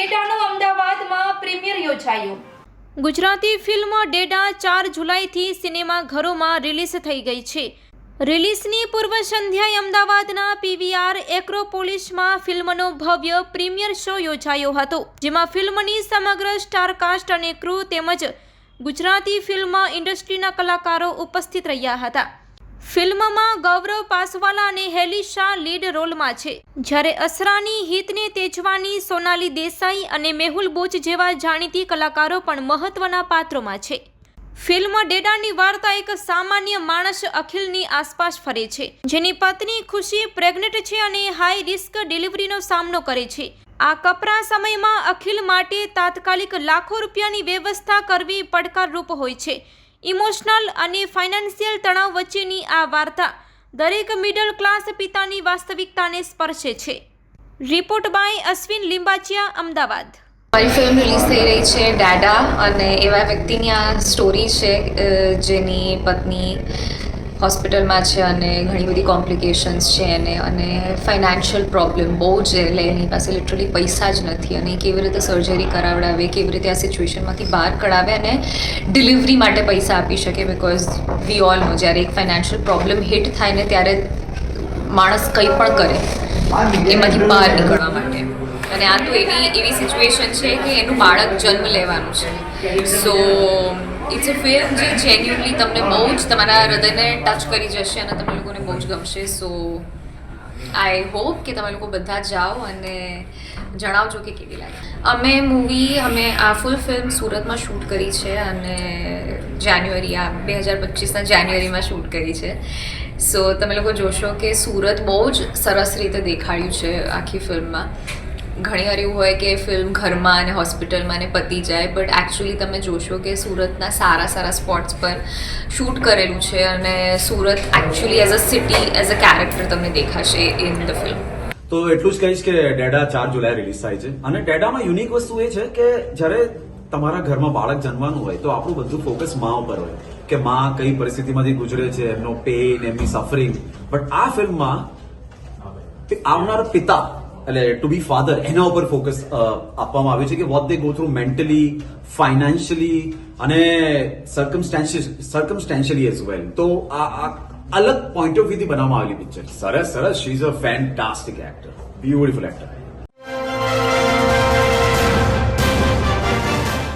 ડેટાનું અમદાવાદમાં પ્રીમિયર યોજાયું. ગુજરાતી ફિલ્મ ડેડા ચાર જુલાઈથી સિનેમાઘરોમાં રિલીઝ થઈ ગઈ છે. રિલીઝની પૂર્વ સંધ્યાએ અમદાવાદના પીવીઆર એક્રોપોલિસમાં ફિલ્મનો ભવ્ય પ્રીમિયર શો યોજાયો હતો, જેમાં ફિલ્મની સમગ્ર સ્ટારકાસ્ટ અને ક્રૂ તેમજ ગુજરાતી ફિલ્મ ઇન્ડસ્ટ્રીના કલાકારો ઉપસ્થિત રહ્યા હતા. ફિલ્મમાં ગૌરવ પાસવાલા અને હેલી શાહ લીડ રોલમાં છે. જ્યારે અસરાની હિતને તેજવાની સોનાલી દેસાઈ અને મેહુલ બોચ જેવા જાણીતી કલાકારો પણ મહત્વના પાત્રોમાં છે. ફિલ્મ ડેડાની વાર્તા એક સામાન્ય માણસ અખિલની આસપાસ ફરે છે. જેની પત્ની ખુશી પ્રેગ્નન્ટ છે અને હાઈ રિસ્ક ડિલિવરીનો સામનો કરે છે. આ કપરા સમયમાં અખિલ માટે તાત્કાલિક લાખો રૂપિયાની વ્યવસ્થા કરવી પડકારરૂપ હોય છે. ઇમોશનલ અને ફાઇનાન્શિયલ તણાવ વચ્ચેની આ વાર્તા દરેક મિડલ ક્લાસ પિતાની વાસ્તવિકતાને સ્પર્શે છે. Report by Ashwin Limbachiya, Ahmedabad. મારી ફિલ્મ રિલીઝ થઈ રહી છે ડાડા અને એવા વ્યક્તિની આ સ્ટોરી છે જેની પત્ની હોસ્પિટલમાં છે અને ઘણી બધી કોમ્પ્લિકેશન્સ છે એને અને ફાઇનાન્શિયલ પ્રોબ્લેમ બહુ જ એટલે એની પાસે લિટરલી પૈસા જ નથી અને કેવી રીતે સર્જરી કરાવડાવે, કેવી રીતે આ સિચ્યુએશનમાંથી બહાર કઢાવે અને ડિલિવરી માટે પૈસા આપી શકે બિકોઝ વી ઓલ નો જ્યારે એક ફાઇનાન્શિયલ પ્રોબ્લેમ હિટ થાય ને ત્યારે માણસ કંઈ પણ કરે, એમાંથી બહાર નીકળવા માટે. અને આ તો એવી એવી સિચ્યુએશન છે કે એનું બાળક જન્મ લેવાનું છે. સો ઇટ્સ અ ફિલ્મ જે જેન્યુનલી તમને બહુ જ તમારા હૃદયને ટચ કરી જશે અને તમને લોકોને બહુ જ ગમશે. સો આઈ હોપ કે તમે લોકો બધા જાઓ અને જણાવજો કે કેવી લાગે. અમે મૂવી અમે આ ફૂલ ફિલ્મ સુરતમાં શૂટ કરી છે અને જાન્યુઆરી આ બે હજાર પચીસના જાન્યુઆરીમાં શૂટ કરી છે. સો તમે લોકો જોશો કે સુરત બહુ જ સરસ રીતે દેખાડ્યું છે આખી ફિલ્મમાં ઘણી વાર એવું હોય કે ફિલ્મ ઘરમાં અને હોસ્પિટલમાં ને પતી જાય બટ એકચ્યુઅલી તમે જોશો કે સુરતના સારા સારા સ્પોટ્સ પર શૂટ કરેલું છે અને Surat actually as a city as a character તમને દેખાશે ઇન ધ ફિલ્મ તો એટલું જ કહીશ કે ડેડા ચાર જુલાઈ રિલીઝ થાય છે. અને ડેડામાં યુનિક વસ્તુ એ છે કે જ્યારે તમારા ઘરમાં બાળક જન્મવાનું હોય, તો આપણું બધું ફોકસ મા ઉપર હોય. કે મા કઈ પરિસ્થિતિમાંથી ગુજરે છે, એમનો પેઇન એમની સફરિંગ બટ આ ફિલ્મમાં આવનાર પિતા એટલે ટુ બી ફાધર એના ઉપર ફોકસ આપવામાં આવ્યું છે કે what they go through mentally financially અને સર્કમસ્ટેન્શિયલી એઝ વેલ તો આ આ અલગ પોઈન્ટ ઓફ વ્યૂથી બનાવવામાં આવેલી પિક્ચર સરસ સરસ. She is a fantastic actor beautiful actor